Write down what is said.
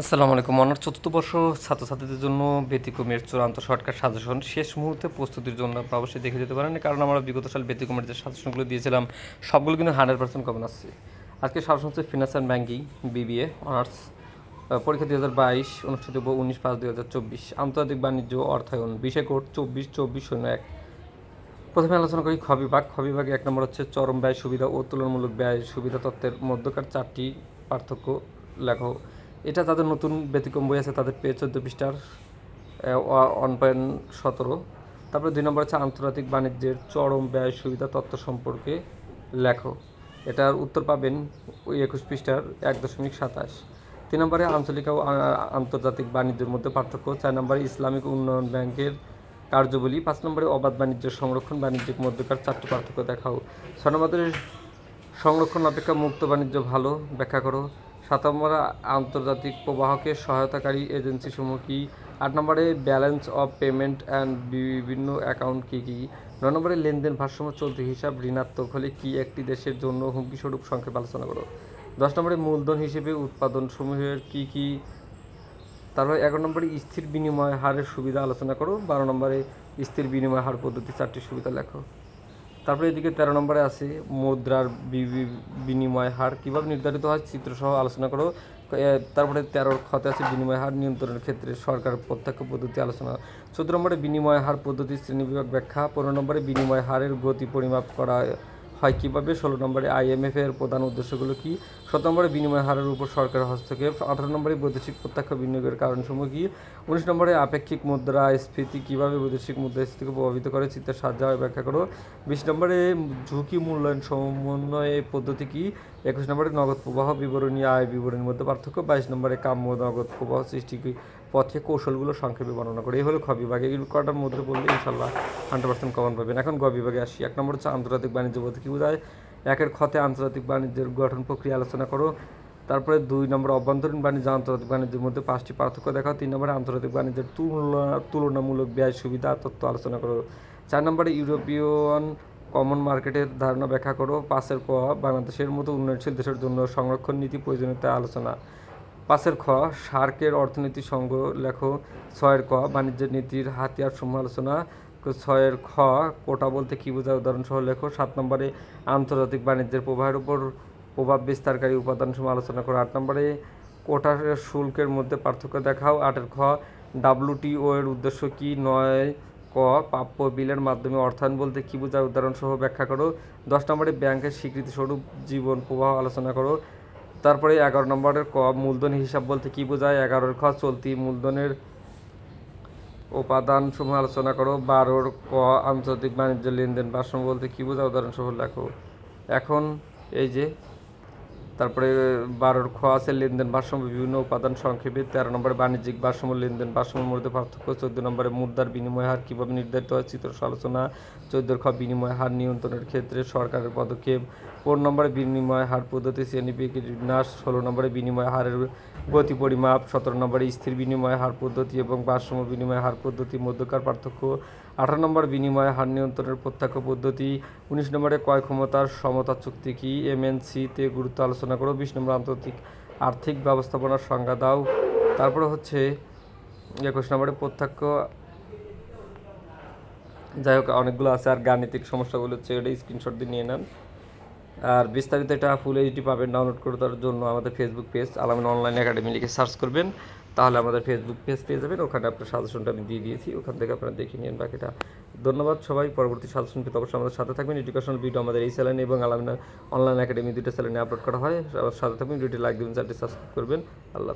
আসসালামু আলাইকুম। অনার চতুর্থ বর্ষ ছাত্রছাত্রীদের জন্য ব্যতিক্রমের চূড়ান্ত শর্টকাট সাজেশন। শেষ মুহূর্তে প্রস্তুতির জন্য আপনারা অবশ্যই দেখে যেতে পারেন, কারণ আমরা বিগত সাল ব্যতিক্রমের যে সাজেশনগুলো দিয়েছিলাম, সবগুলো কিন্তু হান্ড্রেড পার্সেন্ট কমন আসছে আজকে সাজেশন হচ্ছে finance and banking BBA honours পরীক্ষা দুই হাজার বাইশ, অনুষ্ঠিত উনিশ পাঁচ দুই হাজার চব্বিশ। আন্তর্জাতিক বাণিজ্য, অর্থায়ন বিষয় কোড চব্বিশ চব্বিশ শূন্য এক। প্রথমে আলোচনা করি খ বিভাগ। খ বিভাগে এক নম্বর হচ্ছে চরম ব্যয় সুবিধা ও তুলনামূলক ব্যয় সুবিধা তত্ত্বের মধ্যকার চারটি পার্থক্য লেখো। এটা তাদের নতুন ব্যতিক্রম বই আছে, তাদের পেয়ে চোদ্দ পৃষ্ঠার ওয়ান পয়েন্ট সতেরো। তারপরে দুই নম্বর হচ্ছে আন্তর্জাতিক বাণিজ্যের চরম ব্যয় সুবিধা তত্ত্ব সম্পর্কে লেখো। এটার উত্তর পাবেন ওই একুশ পৃষ্ঠার এক দশমিক সাতাশ। তিন নম্বরে আঞ্চলিক ও আন্তর্জাতিক বাণিজ্যের মধ্যে পার্থক্য। চার নম্বরে ইসলামিক উন্নয়ন ব্যাংকের কার্যবলী। পাঁচ নম্বরে অবাধ বাণিজ্য, সংরক্ষণ, বাণিজ্যিক মধ্যকার চারটি পার্থক্য দেখাও। ছয় নম্বরে সংরক্ষণ, অপেক্ষা, মুক্ত বাণিজ্য, ভালো, ব্যাখ্যা করো। সাত নম্বরে আন্তর্জাতিক প্রবাহকে সহায়তাকারী এজেন্সি সমূহ কি? আট নম্বরে, ব্যালেন্স অফ পেমেন্ট অ্যান্ড বিভিন্ন অ্যাকাউন্ট কী কী? নয় নম্বরে, লেনদেন ভারসাম্য চলতি হিসাব ঋণাত্মক হলে কি একটি দেশের জন্য হুমকিস্বরূপ সংক্ষেপে আলোচনা করো? দশ নম্বরে, মূলধন হিসেবে উৎপাদন সমূহের কী কী? তারপরে এগারো নম্বরে, স্থির বিনিময় হারের সুবিধা আলোচনা করো। বারো নম্বরে, স্থির বিনিময় হার পদ্ধতি চারটি সুবিধা লেখো। তারপরে এদিকে তেরো নম্বরে আছে মুদ্রার বিনিময় হার। কীভাবে নির্ধারিত হয়? চিত্রসহ আলোচনা করো। তারপরে তেরোর খতে আছে বিনিময় হার নিয়ন্ত্রণের ক্ষেত্রে সরকার প্রত্যক্ষ পদ্ধতি আলোচনা। চোদ্দ নম্বরে বিনিময় হার পদ্ধতি শ্রেণীবিভাগ ব্যাখ্যা। পনেরো নম্বরে বিনিময় হারের গতি পরিমাপ করা হয় কীভাবে? ষোলো নম্বরে আইএমএফ এর প্রধান উদ্দেশ্যগুলো কী? সতেরো নম্বরে বিনিময় হারের উপর সরকারের হস্তক্ষেপ। আঠারো নম্বরে বৈদেশিক প্রত্যক্ষ বিনিয়োগের কারণসমূহ কী? উনিশ নম্বরে আপেক্ষিক মুদ্রা স্ফীতি কীভাবে বৈদেশিক মুদ্রা মুদ্রাস্ফীতিকে প্রভাবিত করে? চিত্রের সাহায্যে হয় ব্যাখ্যা করো। বিশ নম্বরে ঝুঁকি মূল্যায়ন সমন্বয় পদ্ধতি কী? একুশ নম্বরে নগদ প্রবাহ, বিবরণী আয়, বিবরণীর মধ্যে পার্থক্য। বাইশ নম্বরে কাম্য নগদ প্রবাহ সৃষ্টি পথে কৌশলগুলো সংক্ষেপে বর্ণনা করে। এই হলো খ বিভাগে। এগুলো কটার মধ্যে বললে ইনশাল্লাহ হান্ড্রেড পার্সেন্ট কমন পাবেন। এখন গ বিভাগে আসি। এক নম্বর হচ্ছে আন্তর্জাতিক বাণিজ্য বলতে কী বোঝায়? একের ক্ষতে আন্তর্জাতিক বাণিজ্যের গঠন প্রক্রিয়া আলোচনা করো। তারপরে দুই নম্বর অভ্যন্তরীণ বাণিজ্য, আন্তর্জাতিক বাণিজ্যের মধ্যে পাঁচটি পার্থক্য দেখাও। তিন নম্বরে আন্তর্জাতিক বাণিজ্যের তুলনা, তুলনামূলক ব্যয় সুবিধা, তথ্য আলোচনা করো। চার নম্বরে ইউরোপিয়ান কমন মার্কেটের ধারণা ব্যাখ্যা করো। পাঁচের ক, বাংলাদেশের মতো উন্নয়নশীল দেশের জন্য সংরক্ষণ নীতি প্রয়োজনীয়তা আলোচনা। পাঁচের খ, সার্কের অর্থনীতি সংঘ লেখো। ছয়ের ক, বাণিজ্যের নীতির হাতিয়ার সমূহ আলোচনা। ছয়ের খ, কোটা বলতে কী বোঝায়? উদাহরণসহ লেখো। সাত নম্বরে, আন্তর্জাতিক বাণিজ্যের প্রবাহের উপর প্রভাব বিস্তারকারী উপাদান সমূহ আলোচনা করো। আট নম্বরে কোটা শুল্কের মধ্যে পার্থক্য দেখাও। আটের খ ডাব্লুটিও এর উদ্দেশ্য কি? নয়, ক, প্রাপ্য বিলের মাধ্যমে অর্থায়ন বলতে কী বোঝায়? উদাহরণসহ ব্যাখ্যা করো। দশ নম্বরে, ব্যাংকের স্বীকৃতি স্বরূপ জীবন প্রবাহ আলোচনা করো। তারপরে এগারো নম্বরের ক, মূলধন হিসাব বলতে কী বোঝায়? এগারোর খ, চলতি মূলধনের উপাদান সমূহ আলোচনা করো। বারোর ক আন্তর্জাতিক বাণিজ্য লেনদেন ভারসাম্য বলতে কী বোঝায়? উদাহরণসহ লেখো। এখন এই যে তারপরে বারোর খ আছে লেনদেন ভারসাম্য, বিভিন্ন উপাদান সংক্ষেপে তেরো নম্বরে বাণিজ্যিক ভারসাম্য, লেনদেন ভারসাম্যের মধ্যে পার্থক্য, চোদ্দ নম্বরে মুদ্রার বিনিময় হার কীভাবে নির্ধারিত হয় চিত্র আলোচনা, চোদ্দোর খ বিনিময় হার নিয়ন্ত্রণের ক্ষেত্রে সরকারের পদক্ষেপ, পনেরো নম্বরে বিনিময় হার পদ্ধতি, শ্রেণি বিন্যাস, ষোলো নম্বরে বিনিময় হারের গতি পরিমাপ, সতেরো নম্বরে স্থির বিনিময় হার পদ্ধতি এবং ভারসাম্য বিনিময় হার পদ্ধতির মধ্যকার পার্থক্য, আঠারো নম্বর বিনিময় হার নিয়ন্ত্রণের প্রত্যক্ষ পদ্ধতি, উনিশ নম্বরে ক্রয় ক্ষমতার সমতা চুক্তি কি এমএনসিতে গুরুত্ব আলোচনা করো, বিশ নম্বর আন্তর্জাতিক আর্থিক ব্যবস্থাপনার সংজ্ঞা দাও। তারপরে হচ্ছে একুশ নম্বরে প্রত্যক্ষ, যাই হোক, অনেকগুলো আছে, আর গাণিতিক সমস্যাগুলো হচ্ছে এটা স্ক্রিনশট দিয়ে নিয়ে নেন। আর বিস্তারিত এটা ফুল এইচডি পাবেন ডাউনলোড করে তার জন্য আমাদের Facebook page Alamin online academy লিখে সার্চ করবেন। তাহলে আমাদের ফেসবুক পেজ পেয়ে যাবেন। ওখানে আপনার সাজেশনটা আমি দিয়ে দিয়েছি। ওখান থেকে আপনারা দেখে নিন বাকিটা। ধন্যবাদ সবাই। পরবর্তী সাজেশন পেতে অবশ্যই আমাদের সাথে থাকবেন। এডুকেশনাল ভিডিও আমাদের এই চ্যানেল এবং আলামিনা অনলাইন একাডেমি দুটো চ্যানেলে আপলোড করা হয়। সাথে থাকবেন। ভিডিওটি লাইক দেবেন, চ্যানেলটি সাবস্ক্রাইব করবেন। আল্লাহ।